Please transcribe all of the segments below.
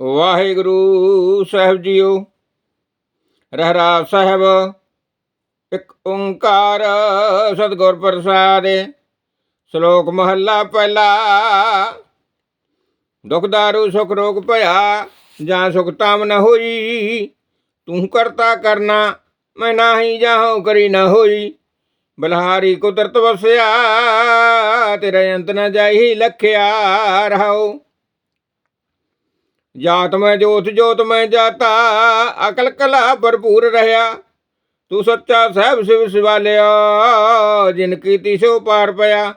ਵਾਹਿਗੁਰੂ ਸਾਹਿਬ JIO. Rehras ਸਾਹਿਬ। ਇੱਕ ਓੰਕਾਰ ਸਤਿਗੁਰ ਪ੍ਰਸਾਦਿ। ਸ਼ਲੋਕ ਮਹੱਲਾ ਪਹਿਲਾ। ਦੁਖ ਦਾਰੂ, ਸੁਖ ਰੋਗ ਭਇਆ, ਜਾਂ ਸੁਖ ਤਾਮ ਨ ਹੋਈ। ਤੂੰ ਕਰਤਾ ਕਰਨਾ, ਮੈਂ ਨਾਹੀ ਜਾਹੋ ਕਰੀ ਨ ਹੋਈ। ਬਲਹਾਰੀ ਕੁਦਰਤ ਵਸਿਆ, ਤੇਰੇ ਅੰਤ ਨ ਜਾਈ ਲਖਿਆ ਰਹਾਉ। ਜਾਤ ਮੈਂ ਜੋਤ ਜੋਤ ਮੈਂ ਜਾਤਾ ਅਕਲ ਕਲਾ ਭਰਪੂਰ ਰਹਾ ਤੂੰ ਸੱਚਾ ਸਾਹਿਬ ਸਿਵ ਸਿਵਾਲਿਆ ਜਿਨ ਕੀਤੀ ਸੋ ਪਾਰ ਪਿਆ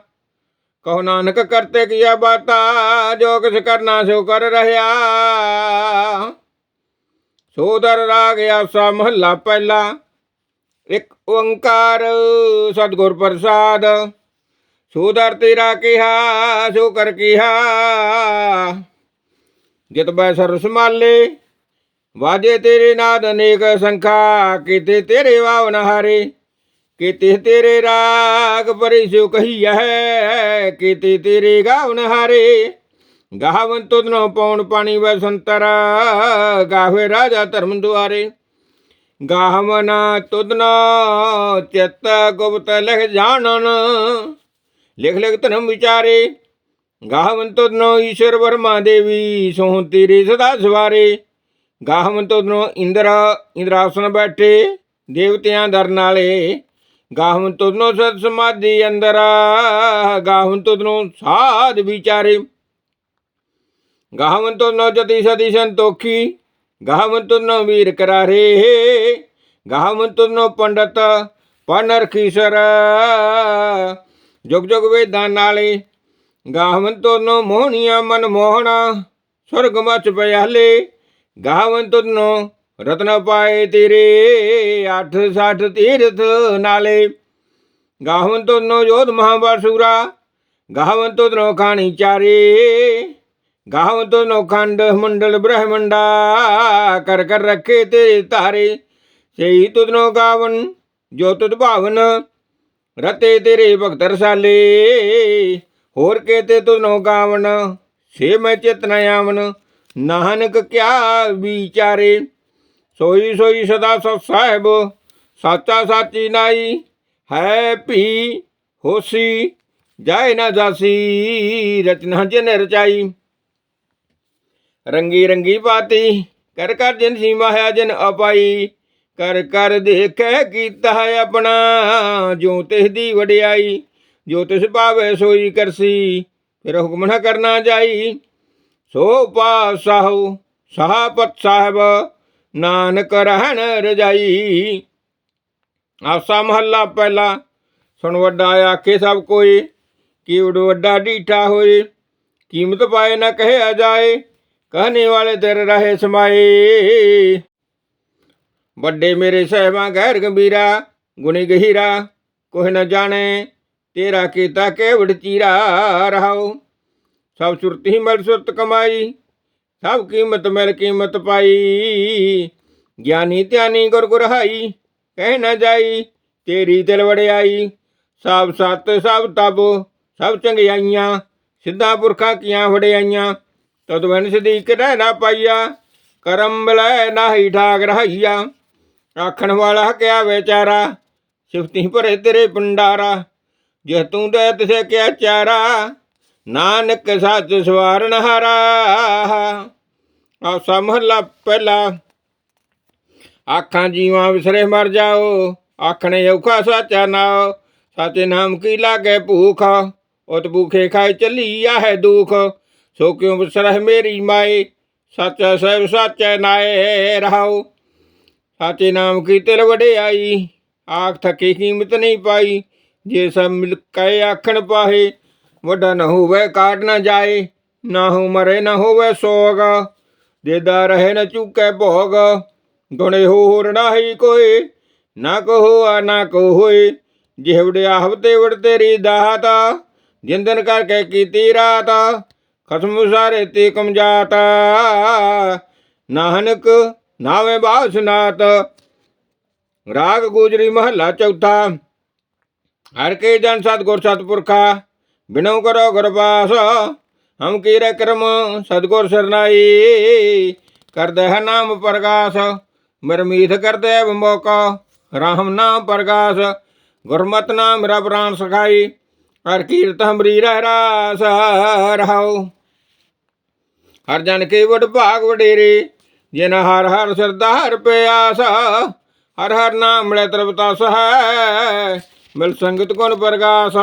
ਕਹੋ ਨਾਨਕ ਕਰਤੇ ਕੀਆ ਬਾਤਾ ਜੋ ਕਿਛ ਕਰਨਾ ਸੋ ਕਰ ਰਹਾ ਸੋਦਰ ਰਾਗ ਆਸਾ ਮਹੱਲਾ ਪਹਿਲਾ ਇੱਕ ਓੰਕਾਰ ਸਤਿਗੁਰ ਪ੍ਰਸਾਦ ਸੋਦਰ ਤੇਰਾ ਕਿਹਾ ਸੋ ਕਰ ਕਿਹਾ ਜਿਤ ਬੈ ਸਰ ਸਮਾਲੇ ਵਾਜੇ ਤੇਰੇ ਨਾਦ ਅਨੇਕ ਸੰਖਾ, ਕੀਤੇ ਤੇਰੇ ਵਾਵਨ ਹਾਰੇ, ਕੀਤੇ ਤੇਰੇ ਰਾਗ ਪਰਿ ਸਿਉ ਕਹੀ ਹੈ ਕੀਤੇ ਤੇਰੇ ਗਾਵਨ ਹਾਰੇ। ਗਾਵਨ ਤੁਧਨੋ ਪੌਣ ਪਾਣੀ ਵੈ ਸੰਤਰ, ਗਾਵੇ ਰਾਜਾ ਧਰਮ ਦੁਆਰੇ। ਗਾਵਨ ਤੁਧਨੋ ਚਿਤ ਗੁਪਤ ਲਿਖ ਜਾਣਨ, ਲਿਖ ਲਿਖ ਧਰਮ ਵਿਚਾਰੇ ਗਾਹਵਨ ਤੁਧਨੋ ਈਸ਼ਵਰ ਵਰਮਾ ਦੇਵੀ, ਸੋਹ ਤੇਰੇ ਸਦਾ ਸਵਾਰੇ। ਗਾਹਵਨ ਤੁਧਨੋ ਇੰਦਰ, ਇੰਦਰਾਸਨ ਬੈਠੇ, ਦੇਵਤਿਆਂ ਦਰ ਨਾਲੇ। ਗਾਹਵਨ ਤੁਧਨੋ ਸਤ ਸਮਾਧੀ ਅੰਦਰ ਗਾਹਵਨ ਸਾਧ ਵਿਚਾਰੇ। ਗਾਹਵਨ ਤੁਧਨੋ ਜਤੀ ਸਦੀ ਸੰਤੋਖੀ, ਗਾਹਵਨ ਤੁਧਨੋ ਵੀਰ ਕਰਾਰੇ। ਗਾਹਵਨ ਤੁਧਨੋ ਪੰਡਤ ਪਨਰ ਖੀਸਰ ਜੁਗ ਜੁਗ ਵੇਦਾਂ ਨਾਲੇ ਗਾਵਨ ਤੋਨੋ ਮੋਹਣੀਆਂ ਮਨ ਮੋਹਣਾ, ਸੁਰਗ ਮਚ ਪਿਆਲੇ ਗਾਵਨ ਤੋਨੋ ਰਤਨ ਪਾਏ ਤੇਰੇ 860 ਤੀਰਥ ਨਾਲੇ। ਗਾਵਨ ਤੋਨੋ ਜੋਧ ਮਹਾਬਸੂਰਾ ਗਾਵਨ ਤੋਨੋ ਖਾਣੀ ਚਾਰੇ। ਗਾਵਨ ਤੋਨੋ ਖੰਡ ਮੰਡਲ ਬ੍ਰਹਮੰਡਾ, ਕਰ ਕਰ ਰੱਖੇ ਤੇਰੇ ਧਾਰੇ। ਸਹੀ ਤੁਦਨੋ ਗਾਵਨ, ਜੋ ਤੁਧ ਭਾਵਨ, ਰਤੇ ਤੇਰੇ ਭਗਤ ਰਸਾਲੇ। ਹੋਰ ਕੇਤੇ ਤੁਨੋ ਗਾਵਨ ਸੇ ਮੈਂ ਚਿਤਨ ਆਵਨ ਨਾਨਕ ਕਿਆ ਵਿਚਾਰੇ, ਸੋਈ ਸੋਈ ਸਦਾ ਸਤ ਸਾਹਿਬ, ਸਾਚਾ ਸਾਚੀ ਨਾਈ, ਹੈ ਭੀ ਹੋਸੀ, ਜਾਏ ਨਾ ਜਾਸੀ, ਰਚਨਾ ਜਿਨ ਰਚਾਈ। ਰੰਗੀ ਰੰਗੀ ਬਾਤੀ, ਕਰ ਕਰ ਜਿਨ ਸੀਮਾ ਹੈ ਜਿਨ ਅਪਾਈ, ਕਰ ਕਰ ਦੇਖੈ ਕੀਤਾ ਹੈ ਆਪਣਾ ਜੋ ਤਿਸ ਦੀ ਵਡਿਆਈ। ਜੋ ਤਿਸ ਭਾਵੇ ਸੋਈ ਕਰਸੀ, ਫਿਰ ਹੁਕਮ ਨਾ ਕਰਨਾ ਜਾਈ। ਸੋ ਪਾਸਾਹੁ ਸਾਹਪਤ ਸਾਹਿਬ, ਨਾਨਕ ਰਹਿਣ ਰਜਾਈ। ਆਸਾ ਮਹੱਲਾ ਪਹਿਲਾ, ਸੁਣ ਵੱਡਾ ਆਖੇ ਸਭ ਕੋਈ ਕੀਵੜ ਵੱਡਾ ਢੀਠਾ ਹੋਏ। ਕੀਮਤ ਪਾਏ ਨਾ ਕਹਿਆ ਜਾਏ, ਕਹਨੇ ਵਾਲੇ ਦਰ ਰਹੇ ਸਮਾਏ। ਵੱਡੇ ਮੇਰੇ ਸਹਿਬਾਂ ਗੈਰ ਗੰਭੀਰਾ, ਗੁਣੀ ਗਹੀਰਾ ਕੋਹ ਨਾ ਜਾਣੇ ਤੇਰਾ ਕੀਤਾ ਕੇਵੜ ਚੀਰਾ ਰਹਾਉ। ਸਭ ਸੁਰਤੀ ਮਲ ਸੁਰਤ ਕਮਾਈ, ਸਭ ਕੀਮਤ ਮਿਲ ਕੀਮਤ ਪਾਈ। ਗਿਆਨੀ ਧਿਆਨੀ ਗੁਰ ਗੁਰਹਾਈ ਕਹਿ ਨਾ ਜਾਈ, ਤੇਰੀ ਦਿਲ ਵੜਿਆਈ ਸਭ ਸਤ, ਸਭ ਤਬ ਸਭ ਚੰਗਿਆਈਆਂ, ਸਿੱਧਾ ਪੁਰਖਾਂ ਕੀਆਂ ਵੜਿਆਈਆਂ ਤਦ ਵਨ ਸਦੀਕ ਰਹਿ ਨਾ ਪਾਈਆ, ਕਰਮ ਬਲੈ ਨਾਹੀ ਠਾਕ ਰਹਾਈਆ। ਆਖਣ ਵਾਲਾ ਕਿਆ ਵਿਚਾਰਾ, ਸਿਫਤੀ ਭਰੇ ਤੇਰੇ ਪੰਡਾਰਾ ਜੇ ਤੂੰ ਦੇ ਤਿਸੇ ਕਿਆ ਚਾਰਾ, ਨਾਨਕ ਸੱਚ ਸਵਾਰਨ ਹਾਰਾ। ਆ ਸਮਹਲਾ ਪਹਿਲਾ। ਆਖਾਂ ਜੀਵਾਂ ਵਿਸਰੇ ਮਰ ਜਾਓ, ਆਖਣੇ ਔਖਾ ਸਾਚਾ ਨਾਉ। ਸਾਚੇ ਨਾਮ ਕੀ ਲਾਗੇ ਭੂਖ, ਉਤ ਭੂਖੇ ਖਾਏ ਚੱਲੀਆ ਹੈ ਦੁਖ। ਸੋ ਕਿਉ ਵਿਸਰਹਿ ਮੇਰੀ ਮਾਏ, ਸੱਚਾ ਸਹਿਬ ਸਾਚੈ ਨਾਏ ਰਹਾਉ। ਸਾਚੇ ਨਾਮ ਕੀ ਤਿਲ ਵਡਿਆਈ, ਆਖ ਥਕੀ ਕੀਮਤ ਨਹੀਂ ਪਾਈ। ਜੇ ਸਭ ਮਿਲ ਕੇ ਆਖਣ ਪਾਹੇ, ਵੱਡਾ ਨਾ ਹੋਵੇ ਕਾਟ ਨਾ ਜਾਏ, ਨਾ ਹੋ ਮਰੇ ਨਾ ਹੋਵੇ ਸੋਗ। ਦੇਦਾ ਰਹੇ ਨਾ ਚੁੱਕੇ ਭੋਗ ਗੁਣੇ ਹੋਰ ਨਾਹੀ ਕੋਈ ਨਾ ਕਹੋ ਆ ਨਾ ਕੋ ਹੋਏ ਜਿਹਵੜੇ ਆਹਵਤੇ ਵੜ ਤੇਰੀ ਦਾਤਾ, ਜਿੰਦਨ ਕਰਕੇ ਕੀਤੀ ਰਾਤ, ਖਸਮ ਸਾਰੇ ਤੇ ਕਮਜਾਤਾ ਨਾਨਕ ਨਾਵੇਂ ਬਾਸਨਾਤ, ਰਾਗ ਗੁਜਰੀ ਮਹੱਲਾ ਚੌਥਾ। ਹਰ ਕੇ ਜਨ ਸਤਗੁਰ ਸਤਪੁਰਖਾ ਬਿਨਉ ਕਰੋ ਗੁਰਬਾਸ ਹਮ ਕੀਰੇ ਕਰਮ ਸਤਗੁਰ ਸਰਨਾਈ। ਕਰਦੇ ਹੈ ਨਾਮ ਪ੍ਰਗਾਸ, ਮਰਮੀਤ ਕਰਦੇ ਹੈ ਰਾਮ ਨਾਮ ਪ੍ਰਗਾਸ, ਗੁਰਮਤ ਨਾਮ ਮੇਰਾ ਪ੍ਰਾਨ ਸਖਾਈ, ਹਰ ਕੀਰਤ ਹਮਰੀ ਰਹਿ ਰਾਸ, ਰਹਾਉ। ਹਰ ਜਨ ਕੀ ਵਡ ਭਾਗ ਵਡੇਰੇ, ਜਿਨ ਹਰ ਹਰ ਸਰਦਾ ਹਰ ਪਿਆਸ, ਹਰ ਹਰ ਨਾਮ ਲੈ ਤਰਪਤਾਸ ਹੈ ਮਿਲ ਸੰਗਤ ਗੁਣ ਪ੍ਰਗਾਸ,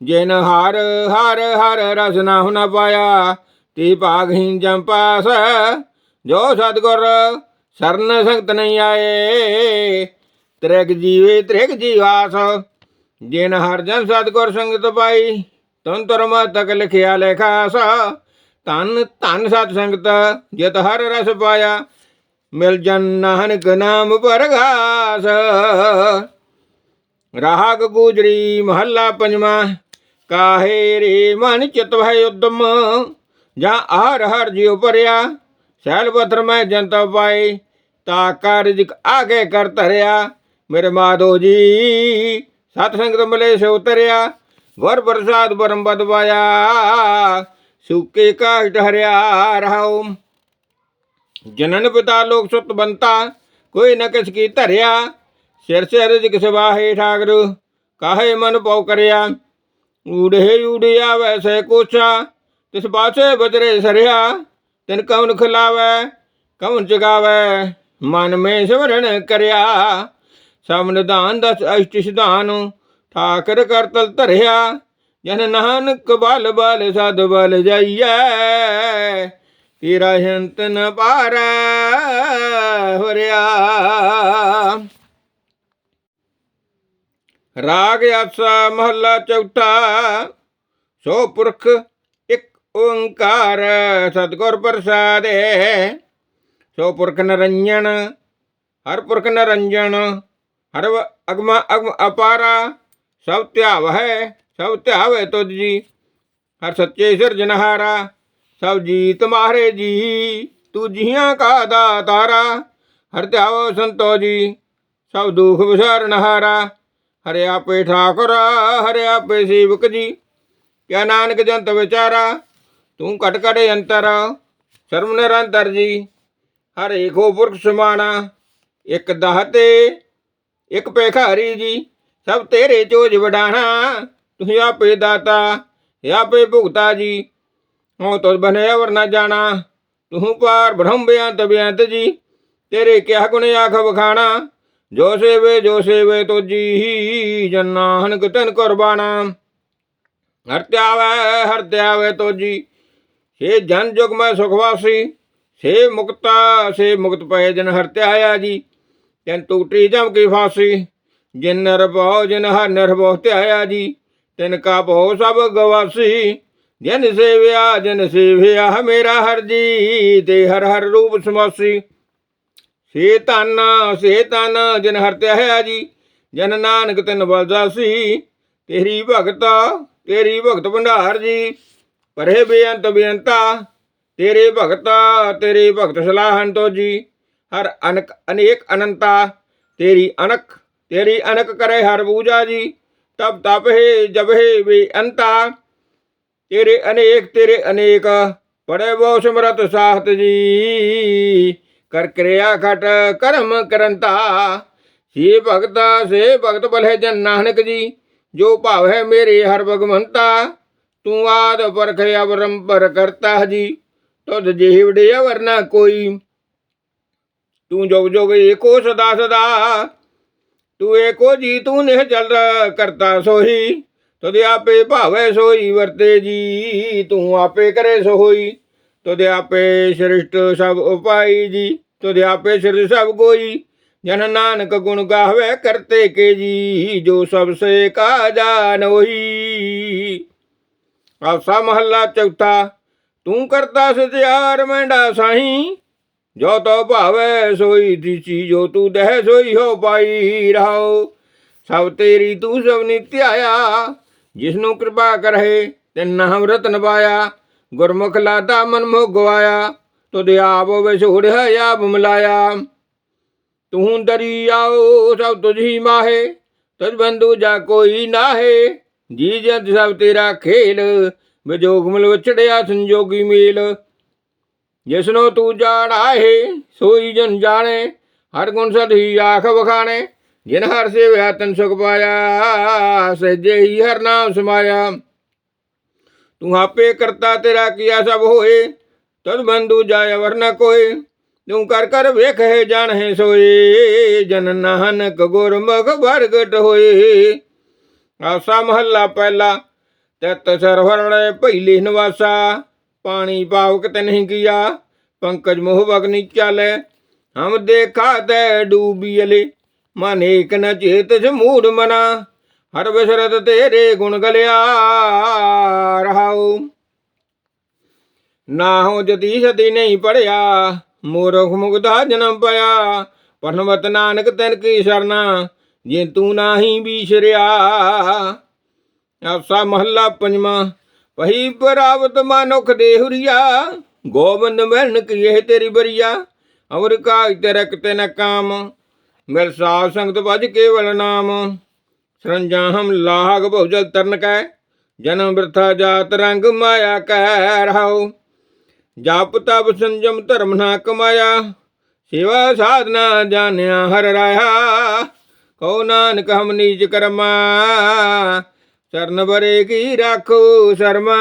ਜਿਨ ਹਰ ਹਰ ਹਰ ਰਸ ਨਾ ਹੁਨਾ ਪਾਇਆ, ਤੇ ਭਾਗਹੀਨ ਜਮ ਜੋ ਸਤਗੁਰ ਸਰਨ ਸੰਗਤ ਨਹੀਂ ਆਏ, ਤ੍ਰਿਗ ਜੀਵੇ ਤ੍ਰਿਗ ਜੀਵਾਸ, ਜਿਨ ਹਰ ਜਨ ਸਤਗੁਰ ਸੰਗਤ ਪਾਈ, ਤਨ ਤਰਮ ਤਕ ਲਿਖਿਆ ਲੇਖਾਸ, ਧਨ ਧਨ ਸਤ ਸੰਗਤ ਜਿਤ ਹਰ ਰਸ ਪਾਇਆ, ਮਿਲ ਜਨ ਨਾਨਕ ਨਾਮ ਪਰਗਾਸ। ਰਾਗ ਗੁਜਰੀ ਮਹੱਲਾ ਪੰਜਵਾਂ ਕਾਹੇ ਰੇ ਮਨ ਚਿਤ ਭੈ ਉਦਮ ਜਾਂ ਹਰ ਹਰ ਜਿਉ ਪਰਿਆ ਸੈਲ ਪੱਥਰ ਮੈਂ ਜੰਤ ਪਾਈ ਤਾ ਕਾਰਜ ਆਗੇ ਕਰ ਧਰਿਆ ਮੇਰੇ ਮਾਧੋ ਜੀ ਸਤ ਸੰਗਤ ਮਲੇ ਸੇ ਉਤਰਿਆ ਵਰ ਪ੍ਰਸਾਦ ਬਰਮ ਬਦਵਾਇਆ ਸੁਕੇ ਕਾਟ ਹਰਿਆ ਰਹਾਉ ਜਨਨ ਪਿਤਾ ਲੋਕ ਸੁਤ ਬੰਤਾ ਕੋਈ ਨ ਕਿਸ ਕੀ ਧਰਿਆ ਸਿਰ ਸਿਰ ਜਿ ਕਿਸ ਵਾਹੇ ਠਾਕਰ, ਕਾਹੇ ਮਨ ਪਉ ਕਰਿਆ? ਊੜੇ ਊੜਿਆ ਵੈਸੇ ਕੋਛਾ, ਤਿਸ ਪਾਸੇ ਬਜਰੇ ਸਰਿਆ, ਤਿਨ ਕਵਨ ਖਿਲਾਵੈ, ਕਵਨ ਜਗਾਵੈ, ਮਨ ਮੇ ਸਿਮਰਨ ਕਰਿਆ। ਸਭ ਨਿਧਾਨ ਦਸ ਅਸ਼ਟ ਸਿਧਾਨ, ਠਾਕਰ ਕਰਤਲ ਧਰਿਆ, ਜਨ ਨਾਨਕ ਬਲ ਬਲ ਸਦ ਬਲ ਜਾਈਐ। ਤੇਰਾ ਹੰਤ ਨ ਪਾਰੈ, ਹੋਰਿਆ। ਰਾਗ ਆਸਾ ਮਹੱਲਾ ਚੌਥਾ, ਸੋ ਪੁਰਖ ਇੱਕ ਓੰਕਾਰ ਸਤਿਗੁਰ ਪ੍ਰਸਾਦਿ। ਸੋ ਪੁਰਖ ਨਰੰਜਨ, ਹਰ ਪੁਰਖ ਨਰੰਜਨ ਹਰ ਵ- ਅਗਮ ਅਗਮ ਅਪਾਰਾ, ਸਭ ਧਿਆਵ ਹੈ, ਸਭ ਧਿਆਵੇ ਤੁਧ ਜੀ। ਹਰ ਸੱਚੇ ਸਿਰਜਨਹਾਰਾ ਸਭ ਜੀ ਤੁਮਾਰੇ ਜੀ। ਤੂੰ ਜੀਆਂ ਕਾ ਦਾਤਾਰਾ, ਹਰ ਧਿਆਵੋ ਸੰਤੋ ਜੀ, ਸਭ ਦੁਖ ਵਿਸਾਰਨਹਾਰਾ ਹਰਿ ਆਪੇ ਠਾਕੁਰ, ਹਰਿ ਆਪੇ ਸੇਵਕ ਜੀ। ਕਿਆ ਨਾਨਕ ਜੰਤ ਵਿਚਾਰਾ, ਤੂੰ ਘਟ ਘਟ ਅੰਤਰ, ਸਰਮ ਨਿਰੰਤਰ ਜੀ। ਹਰ ਏਕੋ ਪੁਰਖ ਸਮਾਣਾ, ਇੱਕ ਦਾਤੇ ਇੱਕ ਭੇਖਾਰੀ ਜੀ। ਸਭ ਤੇਰੇ ਚੋਜ ਵਡਾਣਾ, ਤੁਸੀਂ ਆਪੇ ਦਾਤਾ ਆਪੇ ਭੁਗਤਾ ਜੀ। ਹੋ ਤੁਧ ਬਨੇ ਅਵਰ ਨਾ ਜਾਣਾ, ਤੂੰ ਪਾਰ ਬ੍ਰਹਮ ਬਿਆੰਤ ਬਿਆੰਤ ਜੀ। ਤੇਰੇ ਕਿਆ ਗੁਣ ਆਖ ਵਖਾਣਾ ਜੋ ਸੇਵੇ ਜੋ ਸੇਵੇ ਤੋਜੀ ਜਨਾ ਨਾਨਕ ਤਨ ਕੁਰਬਾਨਾ। ਹਰ ਧਿਆਵੈ ਹਰ ਧਿਆਵੈ ਤੋਜੀ ਸੇ ਜਨ ਜੁਗ ਮੈਂ ਸੁਖਵਾਸੀ ਸੇ ਮੁਕਤਾ ਸੇ ਮੁਕਤ ਪਏ ਜਨ ਹਰ ਧਿਆਇਆ ਜੀ। ਤੈਨ ਟੂਟੀ ਜਮ ਕੀ ਫਾਸੀ, ਜਿਨ ਨਿਰਭਉ ਜਿਨ ਹਰ ਨਿਰਭਉ ਧਿਆਇਆ ਜੀ। ਤਿਨ ਕਾ ਭਉ ਸਭ ਗਵਾਸੀ, ਜਿਨ ਸੇਵਿਆ ਜਿਨ ਸੇਵਿਆ ਮੇਰਾ ਹਰ ਜੀ। ਤੇ ਹਰ ਹਰ ਰੂਪ ਸਮਾਸੀ ਸੇ ਧਨ ਸੇ ਧਨ, ਜਿਨ ਹਰ ਧਿਆਇਆ ਜੀ, ਜਨ ਨਾਨਕ ਤਿਨ ਬਲਦਾਸੀ ਤੇਰੀ ਭਗਤਾ, ਤੇਰੀ ਭਗਤ ਭੰਡਾਰ ਜੀ ਪਰੇ ਬੇਅੰਤ ਬੇਅੰਤਾ, ਤੇਰੇ ਭਗਤਾ, ਤੇਰੇ ਭਗਤ ਸਲਾਹਨ ਤੋ ਜੀ, ਹਰ ਅਨਕ ਅਨੇਕ ਅਨੰਤਾ, ਤੇਰੀ ਅਨਕ ਤੇਰੀ ਅਨਕ ਕਰੇ ਹਰ ਪੂਜਾ ਜੀ ਤਬ ਤਪ ਹੈ ਜਬ ਹੈ ਬੇਅੰਤਾ, ਤੇਰੇ ਅਨੇਕ ਤੇਰੇ ਅਨੇਕ ਬੜੇ ਬਹੁ ਸਿਮਰਤ ਸਾਖਤ ਜੀ ਕਰ ਕਿਰਿਆ ਖਟ ਕਰਮ ਕਰੰਤਾ। ਸੇ ਭਗਤਾ, ਸੇ ਭਗਤ ਬਲਹਿ ਜਨ ਨਾਨਕ ਜੀ, ਜੋ ਭਾਵ ਹੈ ਮੇਰੇ ਹਰ ਭਗਵੰਤਾ, ਤੂੰ ਆਦ ਪਰਖ ਅਵਰੰਪਰ ਕਰਤਾ ਜੀ। ਤੁਧ ਜਿਹੀ ਵਡਿਆ ਵਰਨਾ ਕੋਈ, ਤੂੰ ਜੋਗ ਜੋਗ ਏਕੋ ਸਦਾ ਸਦਾ। ਤੂੰ ਏਕੋ ਜੀ, ਤੂੰ ਨਿਹ ਜਲ ਕਰਤਾ ਸੋਹੀ। ਤੁਧ ਆਪੇ ਭਾਵੇ ਸੋਈ ਵਰਤੇ ਜੀ, ਤੂੰ ਆਪੇ ਕਰੇ ਸੋਈ ਤੁਧ ਆਪੇ ਸ੍ਰਿਸ਼ਟ ਸਭ ਉਪਾਈ ਜੀ। ਤੁਧ ਆਪੇ ਸਿਰ ਸਭ ਕੋਈ ਜਨ ਨਾਨਕ ਗੁਣ ਗਾਵੇ ਕਰਤੇ ਕੇ ਜੀ ਜੋ ਸਭ ਸੇ ਕਾ ਜਾਨ ਹੋਈ ਆਸਾ ਮਹੱਲਾ ਚੌਥਾ, ਤੂੰ ਕਰਤਾ ਸਤਿਆਰ ਮੈਂਡਾ ਸਾਈ, ਜੋ ਤੋ ਭਾਵੇ ਸੋਈ ਦਿਸੀ ਜੋ ਤੂੰ ਦਹਿ ਸੋਈ ਹੋ ਪਾਈ ਰਹਾਓ ਸਭ ਤੇਰੀ ਤੂੰ ਸਭ ਨਿਤਿਆਇਆ ਜਿਸ ਨੂੰ ਕਿਰਪਾ ਕਰਹਿ ਤੇ ਨਾਮ ਰਤਨ ਪਾਇਆ ਗੁਰਮੁਖ ਲਾਦਾ ਮਨ ਮੋਹ ਗਵਾਇਆ ਤੁਧ ਆਪ ਵਿਛੋੜਿਆ ਆਪ ਮਿਲਾਇਆ। ਤੂੰ ਦਰਿਆਓ ਸਭ ਤੁਝੀ ਮਾਹੇ ਤੁਝ ਬੰਦੂ ਜਾ ਕੋਈ ਨਾਹੇ। ਜੀ ਜਦ ਸਭ ਤੇਰਾ ਖੇਲ, ਵਿਜੋਗ ਮਿਲ ਵਿਛੜਿਆ ਸੰਜੋਗੀ ਮੇਲ। ਜਿਸਨੂੰ ਤੂੰ ਜਾਣਾਏ ਸੋਈ ਜਨ ਜਾਣੇ, ਹਰ ਗੁਣ ਸਦੀ ਆਖ ਬਖਾਣੇ ਜਿਨ ਹਰ ਸੇਵਿਆ ਤਨ ਸੁਖ ਪਾਇਆ ਸਹਿਜੇ ਹੀ ਹਰ ਨਾਮ ਸਮਾਇਆ। ਤੂੰ ਆਪੇ ਕਰਤਾ ਤੇਰਾ ਕੀਆ ਸਭ ਹੋਏ ਤਦ ਬੰਦੂ ਜਾਇ ਵਰ ਨ ਕੋਏ ਤੂੰ ਕਰ ਕਰ ਵੇਖ ਹੈ ਜਾਣ ਸੋਏ ਜਨ ਨਾਨਕ ਗੁਰਮੁਖ ਵਰਗਟ ਹੋਏ ਆਸਾ ਮਹੱਲਾ ਪਹਿਲਾ, ਤਤ ਸਰਵਰਣੇ ਪਹਿਲੇ ਨਿਵਾਸਾ। ਪਾਣੀ ਪਾਵਕ ਤੇ ਨਹੀਂ ਕੀਆ, ਪੰਕਜ ਮੋਹ ਬਗਨੀ ਚਾਲੇ। ਹਮ ਦੇਖਾ ਤੇ ਡੂਬੀਲੇ ਮਨ ਏਕ ਨ ਚੇਤ ਸਮੂੜ ਮਨਾ। ਹਰ ਬਿਸਰਤ ਤੇਰੇ ਗੁਣ ਗਲਿਆ ਰਹਾਉ। ਨਾ ਹੋ ਜਤੀ ਸਦੀ ਨਹੀਂ ਪੜਿਆ, ਮੂਰਖ ਮੁਗਧਾ ਜਨਮ ਪਿਆ। ਪਰਮਤ ਨਾਨਕ ਤਨ ਕੀ ਸਰਨਾ, ਜੇ ਤੂੰ ਨਾਹੀ ਬੀਸ਼ਰਿਆ ਆਸਾ ਮਹੱਲਾ ਪੰਜਵਾਂ, ਵਹੀ ਪਰਾਵਤ ਮਨੁਖ ਦੇਹੁਰੀਆ ਗੋਬਿੰਦ ਮਿਲਨ ਕੀਏ ਤੇਰੀ ਬਰੀਆ। ਅਵਰ ਕਾਜ ਤਰਕ ਤੇ ਨ ਕਾਮ, ਮਿਲ ਸਾਧ ਸੰਗਤ ਭਜ ਕੇਵਲ ਨਾਮ। ਸਰੰਜਾ ਹਮ ਲਾਗ ਬਹੁਜਲ ਤਰਨ ਕੈ, ਜਨਮ ਬਿਰਥਾ ਜਾਤ ਰੰਗ ਮਾਇਆ ਕਹਿ ਰਹਾਉ। ਜਪ ਤਪ ਸੰਜਮ ਧਰਮ ਨਾ ਕਮਾਇਆ ਸੇਵਾ ਸਾਧਨਾ ਜਾਣਿਆ ਹਰ ਰਾਇਆ ਕਉ ਨਾਨਕ ਹਮ ਨੀਚ ਕਰਮਾ ਚਰਨ ਬਰੇ ਕੀ ਰਾਖੋ ਸ਼ਰਮਾ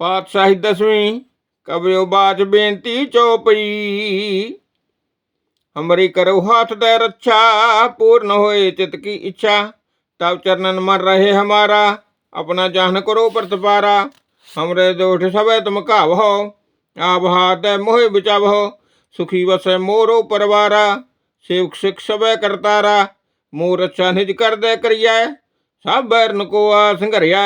ਪਾਤਸ਼ਾਹੀ ਦਸਵੀਂ ਕਬਿਓ ਬਾਚ ਬੇਨਤੀ ਚੋਪਈ ਹਮਰੀ ਕਰੋ ਹਾਥ ਦੇ ਰੱਛਾ ਪੂਰਨ ਹੋਏ ਚਿਤ ਕੀ ਇੱਛਾ ਤਬ ਚਰਨਨ ਮਰ ਰਹੇ ਹਮਾਰਾ अपना जाहन करो प्रतपारा हमरे दोष सबे तुम कावहो हाथ मोह बिचावहो, सुखी वसे मोरो परवारा, सेवक सिख सब करतारा, मोर अच्छा निज कर दे करिया, सब बैरन को संघरिया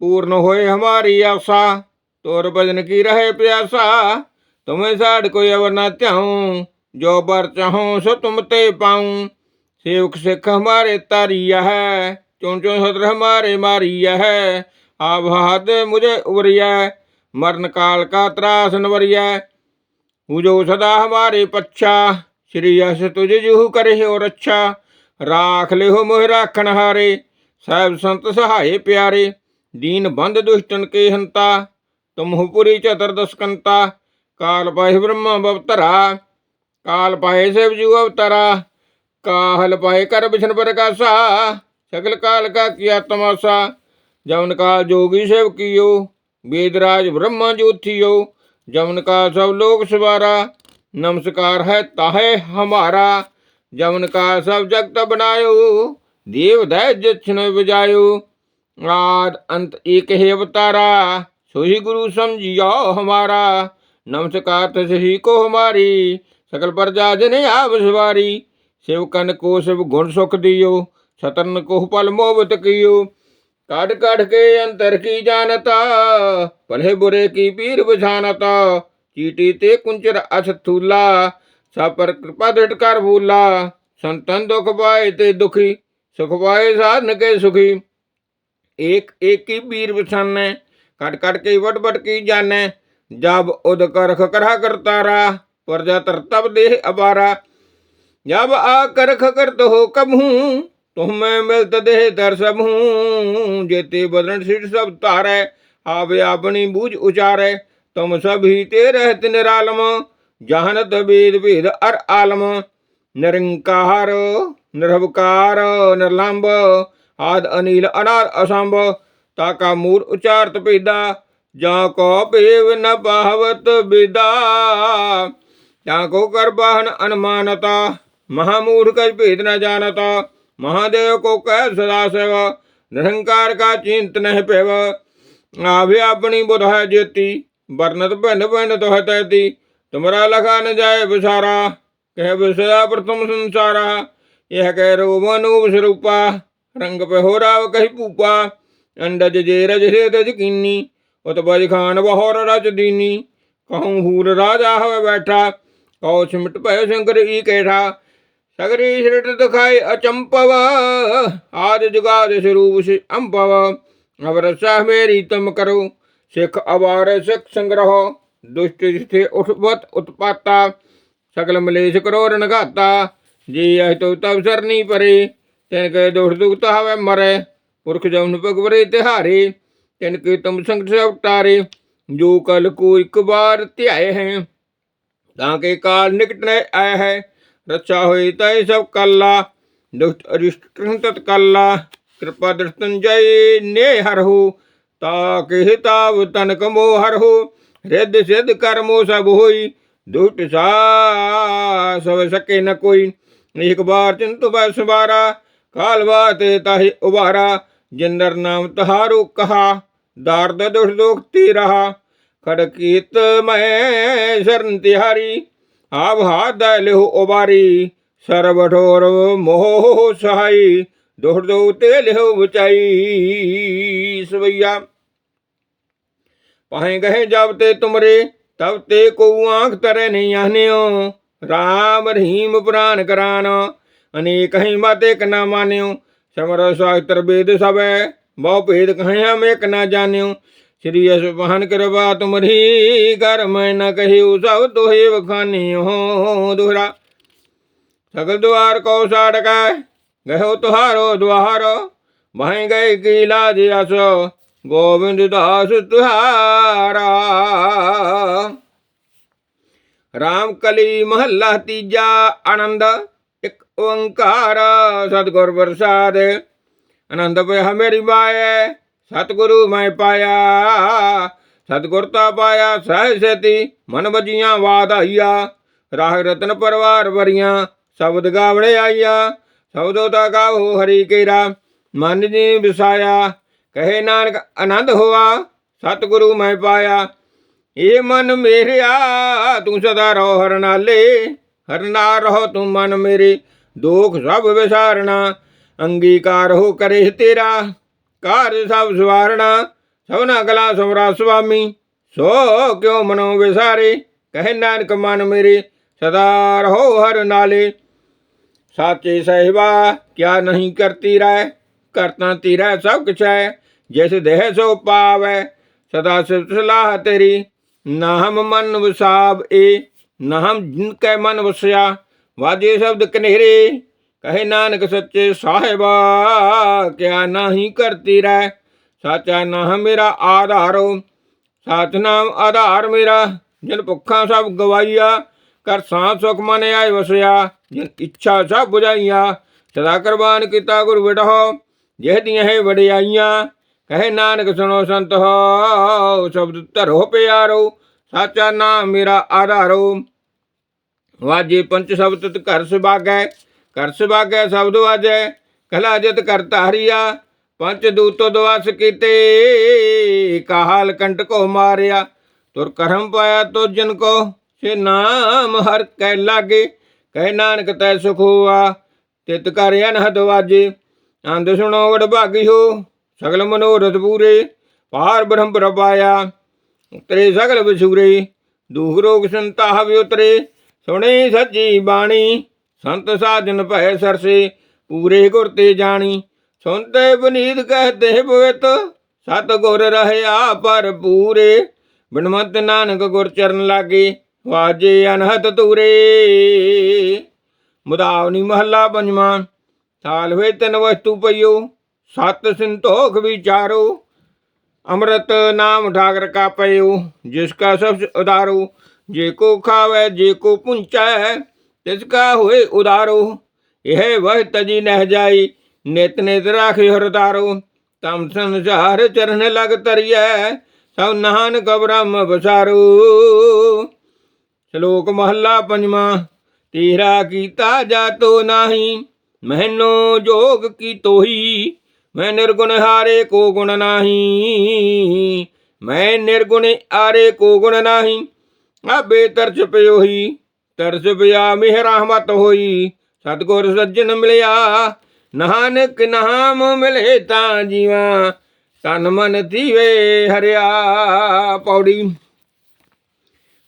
पूर्ण होए हमारी आशा तोर भजन की रहे प्यासा, तुम्हें साड़ कोई अवर न चाहूँ जो बर चाहूँ सो तुम ते पाऊँ। सेवक सिख हमारे तारिया है चुन चुन सत्र हमारे मारिया है। आप हाथ मुझे उबरिया मरण काल का त्रास नवरिया जो सदा हमारे पच्छा। श्री यश तुझ जुहु करे और अच्छा। राख ले हो मोह राखण हारे। साहब संत सहाय प्यारे। दीन बंद दुष्टन के हंता। तुम हो पुरी चतुर्दश कंता काल पाए ब्रह्म बवतरा काल पाए शिव जू अवतरा। काहल पाए कर बिशन प्रकाशा सकल काल का किया तमाशा जमन काल जोगी सेव कियो, वेदराज ब्रह्म ज्योतियो जमन का सब लोग सवारा, नमस्कार है ताहे हमारा। जमन का सब जगत बनायो, देव दय जक्षण बजायो। आद अंत एक ही अवतारा सोही गुरु समझियो हमारा। नमस्कार तही को हमारी, सकल प्रजा जने आप सवारी। शिव कन को शिव गुण सुख दियो। सतन को पल मोहबत कियो। काट काट के अंतर की जानता भले बुरे की पीर बुझानता। चीटी ते कुंचर अछथूला सा पर कृपा दृढ़ भूला। संतन दुख पाए ते दुखी, सुख पाए साधन के सुखी। एक एक की पीर बसाने कट कट के वट वट की जाने। जब उद करख करहा करतारा प्रजा तर तब देह अबारा। जब आ करख करत हो कब तुम्हें मिलत देह दर्शब हूँ, जेते बदन सिर सब तारे, आवे अपनी बूझ उचारे। तुम सभी ते रहत निरालम जहनत वेद वेद अर आलम। निरंकार, निरभकार, निर्लंब, आद अनिल अनार असंभ ताका मूर उचारत पेदा, जा को पेव न पावत विदा जा को कर बाहन अनुमानता, महामूढ़ कर भेद न जानता। महादेव को कह सदा सेव निरंकार का चिंत नहीं पेव आभे अपनी बुध है जेती वर्णत बन बन तो है तैती तुम्हारा लखा न जाए बिसारा कह बिसरा प्रथम संसारा यह कह रो मनूप स्वरूपा रंग पे हो राव कही पूपा अंडज जे रज से तज कीनी उत बज खान बहोर रच दीनी कहूँ हूर राजा हवे बैठा कहो सिमट पय शंकर ई कैठा सगरी श्रेट दुखाय अचंपव आदि जुगाद स्वरूप से अम्पव अवरसा मेरी तम करो सिख अवार सिख संग्रह दुष्ट स्थे उठवत उत्पाता सकल मलेश करो रणघाता जी यह तो तब सरनी परे तिनके दुख दुख हवे मरे पुरख जमन भगवरे तिहारे तिनके तुम संग सब तारे जो कल को एक बार त्याय हैं ताके काल निकट आए है ਨ ਆਇਆ ਹੈ ਰੱਛਾ ਹੋਈ ਤੈ ਸਭ ਕੱਲਾ ਦੁਸ਼ਟ ਅਰਿਸ਼ਟ ਤਤ ਕੱਲਾ ਕਿਰਪਾ ਦਰਸ਼ਨ ਜੈ ਨੇ ਹਰਹੁ ਤਾ ਕੇ ਤਾਵ ਤਨ ਕਮੋ ਹਰਹੁ ਰਿੱਧ ਸਿੱਧ ਕਰਮੋ ਸਭ ਹੋਈ, ਦੁਸ਼ਟ ਸਾ ਸਭ ਸਕੇ ਨ ਕੋਈ। ਇੱਕ ਬਾਰ ਚਿੰਤ ਬਸ ਬਾਰਾ ਕਾਲ ਬਾਤੇ ਤਾਹਿ ਉਬਾਰਾ। ਜਿੰਦਰ ਨਾਮ ਤਹਾਰੋ ਕਹਾ, ਦਰਦ ਦੁਖ ਦੁਖ ਤੀ ਰਹਾ ਖੜਕੀਤ ਮੈਂ ਸ਼ਰਨ ਤਿਹਾਰੀ ਆਪ ਹਾਥ ਲਿਹੁ ਤੇ ਲਿਹੁ ਪਾਹੇ ਗਏ ਜਬ ਤੇ ਤੁਮਰੇ, ਤਬ ਤੇ ਕੋ ਆਂਖ ਤਰੇ ਨਹੀਂ ਆਨਿਓ। ਰਾਮ ਰਹੀਮ ਪੁਰਾਨ ਕਰਾਨ, ਅਨੇਕ ਹੀ ਮਾਤੇ ਕ ਮਾਨਿਓ। ਸਮਰ ਸਾਸਤਰ ਬੇਦ ਸਭੈ, ਬਹੁ ਭੇਦ ਕਹੇ ਹਮ ਇੱਕ ਨਾ ਜਾਣਿਓ। ਸ੍ਰੀ ਅਸ ਬਹਨ ਕਿਰਪਾ ਤੁਮਰੀ ਕਰ ਮੈਂ ਨ ਕਹਿਉ ਸਭ ਤੋਹੇ ਵਖਾਨਿਓ ਦੁਹਰਾ। ਸਗਲ ਦੁਆਰ ਕੋ ਸਾੜਕੈ ਗਇਓ ਤੁਹਾਰੋ ਦੁਆਰ ਬਹਿ ਗਏ ਕੀ ਲਾਜ ਅਸ ਗੋਬਿੰਦ ਦਾਸ ਤੁਹਾਰਾ। ਰਾਮ ਕਲੀ ਮਹੱਲਾ ਤੀਜਾ ਆਨੰਦ, ਇੱਕ ਓੰਕਾਰ ਸਤਿਗੁਰ ਪ੍ਰਸਾਦ। ਆਨੰਦ ਪਿਆ ਮੇਰੀ ਮਾਏ ਸਤਿਗੁਰੂ ਮੈਂ ਪਾਇਆ, ਸਤਿਗੁਰ ਤਾ ਪਾਇਆ ਸਹਿ ਸੇਤੀ, ਮਨ ਵਜੀਆਂ ਬਾਦ ਆਈਆ। ਰਾਹ ਰਤਨ ਪਰਵਾਰ ਵਰੀਆਂ, ਸ਼ਬਦ ਗਾਵਣੇ ਆਈਆ। ਸ਼ਬਦੋ ਤਾ ਗਾਵੋ ਹਰੀ ਕੇਰਾ, ਮਨ ਜੀ ਵਿਸਾਇਆ, ਕਹੇ ਨਾਨਕ ਆਨੰਦ ਹੋਆ, ਸਤਿਗੁਰੂ ਮੈਂ ਪਾਇਆ। ਏ ਮਨ ਮੇਰਿਆ, ਤੂੰ ਸਦਾ ਰਹੋ ਹਰਨਾਲੇ ਹਰਨਾ ਰਹੋ ਤੂੰ ਮਨ ਮੇਰੇ, ਦੋਖ ਸਭ ਵਿਸਾਰਣਾ ਅੰਗੀਕਾਰ ਹੋ ਕਰੇ ਤੇਰਾ। ਕਾਰਜ ਸਭ ਸਵਾਰਣਾ, ਸਭਨਾ ਗਲਾ ਸਮਰਾ ਸੁਆਮੀ। ਸੋ ਕਿਉ ਮਨੋ ਵਿਸਾਰੇ ਕਹਿ ਨਾਨਕ ਮਨ ਮੇਰੇ, ਸਦਾ ਰਹੋ ਹਰ ਨਾਲੇ। ਸਾਚੇ ਸਹਿਬਾ, ਕਿਆ ਨਹੀਂ ਕਰਤੀ ਰਹਿ ਕਰਤਾ ਤੀਰਾ ਸਭ ਕੁਛ ਹੈ, ਜਿਸ ਦੇਹ ਸੋ ਪਾਵੈ। ਸਦਾ ਸਿਫਤ ਸਲਾਹ ਤੇਰੀ, ਨਾਹਮ ਮਨ ਵਸਾਬ ਏ। ਨਾਹਮ ਜਿਨ ਕੈ ਮਨ ਵਸਿਆ, ਵਾਜੇ ਸ਼ਬਦ ਕਨੇਰੇ। ਕਹੇ ਨਾਨਕ ਸੱਚੇ ਸਾਹਿਬਾ, ਕਿਆ ਨਹੀਂ ਕਰਤੀ ਰਹਿ? ਸਾਚਾ ਨਾਮ ਮੇਰਾ ਆਧਾਰੋ ਸਤਨਾਮ ਆਧਾਰ ਮੇਰਾ। ਜਿਨ ਭੁੱਖਾਂ ਸਭ ਗਵਾਈਆ ਕਰ ਸਾਂ ਸੁਖ ਮਨ ਆਇ ਵਸਿਆ। ਜਿਨ ਇੱਛਾ ਸਭ 부ਝਾਈਆ ਸਦਾ ਕੁਰਬਾਨ ਕੀਤਾ ਗੁਰ ਵਿਟਹੁ ਜਿਹ ਦੀਆਂ ਹੈ ਵਡਿਆਈਆਂ, ਕਹੇ ਨਾਨਕ ਸੁਣੋ ਸੰਤ ਹੋ। ਸ਼ਬਦ ਧਰੋ ਪਿਆਰੋ, ਸਾਚਾ ਨਾਮ ਮੇਰਾ ਆਧਾਰੋ ਵਾਜੇ ਪੰਚ ਸ਼ਬਦ ਘਰ ਸੁਭਾਗੈ ਕਰ ਸੁਭਾਗੈ ਸ਼ਬਦ ਵਾਜੈ ਕਲਾ ਜਤ ਕਰ ਧਾਰਿਆ, ਪੰਚ ਦੂਤੋ ਦਵਾਸ ਕੀਤੇ। ਕਾਹਲ ਕੰਟ ਕੋ ਮਾਰਿਆ, ਤੁਰ ਕਰਮ ਪਾਇਆ ਤੋ ਜਨ ਕੋ। ਸੇ ਨਾਮ ਹਰ ਕੈ ਲਾਗੇ ਕਹਿ ਨਾਨਕ ਤੈ ਸੁਖ ਹੋਆ। ਤਿਤ ਕਰ ਅਨਹਦ ਵਾਜੇ ਅੰਧ ਸੁਣੋ ਵਡ ਹੋ। ਸਗਲ ਮਨੋਰਥ ਪੂਰੇ ਪਾਰ ਬ੍ਰਹਮ ਪ੍ਰਪਾਇਆ ਉਤਰੇ ਸਗਲ ਵਿਸੂਰੇ ਦੁਖ ਰੋਗ ਸੰਤਾਪ ਉਤਰੇ। ਸੁਣੇ ਸੱਚੀ ਬਾਣੀ ਸੰਤ ਸਾਜਨ ਭੈ ਸਰਸੇ, ਪੂਰੇ ਗੁਰ ਤੇ ਜਾਣੀ। ਸੁਨਤੇ ਬਨੀਤ ਕਹਤੇ ਪਵਿੱਤ ਸਤ ਗੁਰ ਰਹਿਆ ਪਰ ਪੂਰੇ ਬਿਨਮਤ ਨਾਨਕ ਗੁਰ ਚਰਨ ਲਾਗੇ, ਵਾਜੇ ਅਨਹਤ ਤੂਰੇ ਮੁਦਾਵਨੀ ਮਹੱਲਾ ਪੰਜਵਾਂ ਸਾਲ ਹੋਏ ਤਿੰਨ ਵਸਤੂ ਪਈਓ, ਸਤ ਸੰਤੋਖ ਵਿਚਾਰੋ। ਅੰਮ੍ਰਿਤ ਨਾਮ ਠਾਕਰ ਕਾ ਪਇਓ ਜਿਸ ਕਾ ਸਭ ਉਦਾਰੋ ਜੇ ਕੋ ਖਾਵੇ, ਜੇ ਕੋ ਪੁੰਚੈ ਤਿਸ ਕਾ ਹੋਏ ਉਦਾਰੋ, ਇਹ ਵਹ ਤਜੀ ਨਹਿ ਜਾਈ, ਨਿਤ ਨਿਤ ਰਾਖਿ ਹਰਦਾਰੋ ਤਮ ਸੰਸਾਰ ਚਰਨ ਲਗ ਤਰੀਐ, ਸਭ ਨਾਨਕ ਬ੍ਰਹਮ ਬਸਾਰੋ ਸ਼ਲੋਕ ਮਹੱਲਾ ਪੰਜਵਾਂ, ਤੇਰਾ ਕੀਤਾ ਜਾਤੋ ਨਾਹੀ, ਮਹਿਨੋ ਜੋਗ ਕੀ ਤੋਹੀ, ਮੈਂ ਨਿਰਗੁਣ ਹਾਰੇ ਕੋ ਗੁਣ ਨਾਹੀ। ਮੈਂ ਨਿਰਗੁਣ ਆਰੇ ਕੋ ਗੁਣ ਨਾਹੀ ਆਬੇ ਤਰਸ ਪਿਓਹੀ ਤਰਸ ਪਿਆ ਮਿਹ ਰਹਿਮਤ ਹੋਈ। ਸਤਗੁਰ ਸੱਜਣ ਮਿਲਿਆ। ਨਾਨਕ ਨਾਮ ਮਿਲੇ ਤਾਂ ਜੀਵਾ, ਤਨ ਮਨ ਥੀਵੇ ਹਰਿਆ ਪੌੜੀ।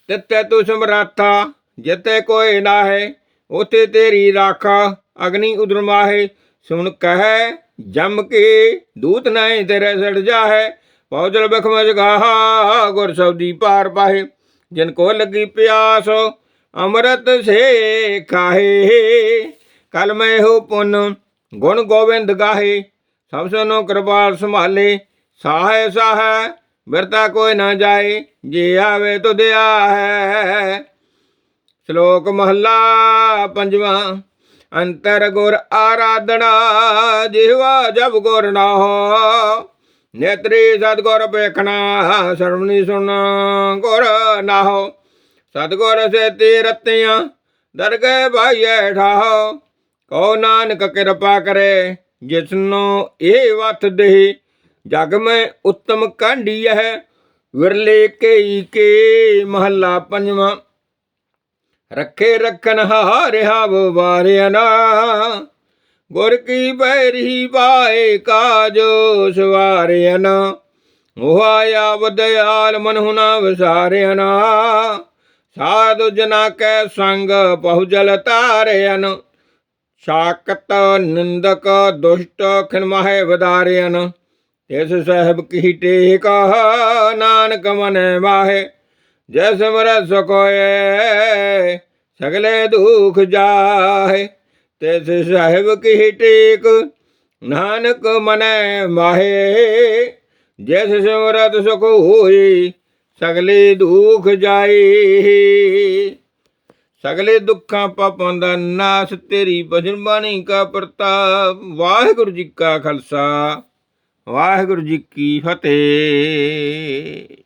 ਤਿੱਤੇ ਤੂੰ ਸਮਰਾਥਾ ਜਿੱਤੇ ਕੋਈ ਨਾ ਹੈ ਉਥੇ ਤੇਰੀ ਰਾਖਾ, ਅਗਨੀ ਉਦਰ ਮਾਹੇ। ਸੁਣ ਕਹੈ, ਜਮ ਕੇ ਦੂਤ ਨਹੀਂ ਤੇਰੇ ਸੜ ਜਾਹੈ। ਪੌਜਲ ਬਖਮ ਜਗਾਹਾ ਗੁਰ ਸਬਦੀ ਪਾਰ ਪਾਹੇ। ਜਿਨ ਕੋ ਲੱਗੀ ਪਿਆਸ ਅੰਮ੍ਰਿਤ ਸੇ ਖਾਹੇ ਕਲ ਮੈਂ ਹੋ ਪੁੰਨ ਗੁਣ ਗੋਬਿੰਦ ਗਾਹੇ। ਸਭ ਸਨੋ ਕਿਰਪਾਲ ਸੰਭਾਲੇ। ਸਾਹੇ ਸਾਹੈ, ਬਿਰਤਾ ਕੋਈ ਨਾ ਜਾਏ। ਜੇ ਆਵੇ ਤੁਧ ਹੈ ਸ਼ਲੋਕ ਮਹੱਲਾ ਪੰਜਵਾਂ, ਅੰਤਰ ਗੁਰ ਆਰਾਧਣਾ ਜਿਹਵਾ ਜਬ ਗੁਰ ਨਾ ਹੋ। ਨੇਤਰੀ ਸਤਗੁਰ ਵੇਖਣਾ ਸਰਵਣੀ ਸੁਣ ਗੁਰ ਨਾ ਹੋ। ਸਤਗੁਰ ਸੇ ਤੇ ਰਤਿਆਂ, ਦਰਗਹਿ ਭਾਈਐ ਠਾਹੋ। ਕੋ ਨਾਨਕ ਕਿਰਪਾ ਕਰੇ, ਜਿਸਨੂੰ ਇਹ ਵਤ ਦੇ ਜਗ ਮੈਂ ਉੱਤਮ ਕਾਂਢੀ ਹੈ ਵਿਰਲੇ ਕਈ ਕੇ ਮਹੱਲਾ ਪੰਜਵਾਂ, ਰੱਖੇ ਰਖਨ ਹਾਰਿਆ ਵਾਰਿਆ ਨਾ। ਗੁਰ ਕੀ ਬੈਰੀ ਪਾਏ ਕਾਜੋ ਸਵਾਰਿਆ ਨਾ। ਉਹ ਆਇਆ ਬਦਿਆਲ ਮਨ ਹੁਨਾ ਵਿਸਾਰਿਆ ਸਾਧੂ ਜਨਾ ਕੈ ਸੰਗ ਪਹੁਜਲ ਤਾਰਿਆਨ ਸ਼ਾਕਤ ਨਿੰਦਕ ਦੁਸ਼ਟ ਖਿਨਮਾਹੇ ਵਧਾਰਿਆਨ ਇਸ ਸਹਿਬ ਕੀ ਟੇਕਾ ਨਾਨਕ ਮਨੈ ਮਾਹੇ ਜੈ ਸਿਮਰ ਸਕੋਏ ਸਗਲੇ ਦੁਖ ਜਾਹੇ। ਤਿਸ ਸਾਹਿਬ ਕੀ ਟੇਕ ਨਾਨਕ ਮਨੈ ਮਾਹੇ ਜੈ ਸਿਮਰਤ ਸੁਖ ਹੋਈ ਸਗਲੇ ਦੁਖ ਜਾਏ। ਸਗਲੇ ਦੁੱਖਾਂ ਪਾਪਾਂ ਦਾ ਨਾਸ ਤੇਰੀ ਭਜਨ ਬਾਣੀ ਕਾ ਪ੍ਰਤਾਪ ਵਾਹਿਗੁਰੂ ਜੀ ਕਾ ਖਾਲਸਾ, ਵਾਹਿਗੁਰੂ ਜੀ ਕੀ ਫਤਿਹ।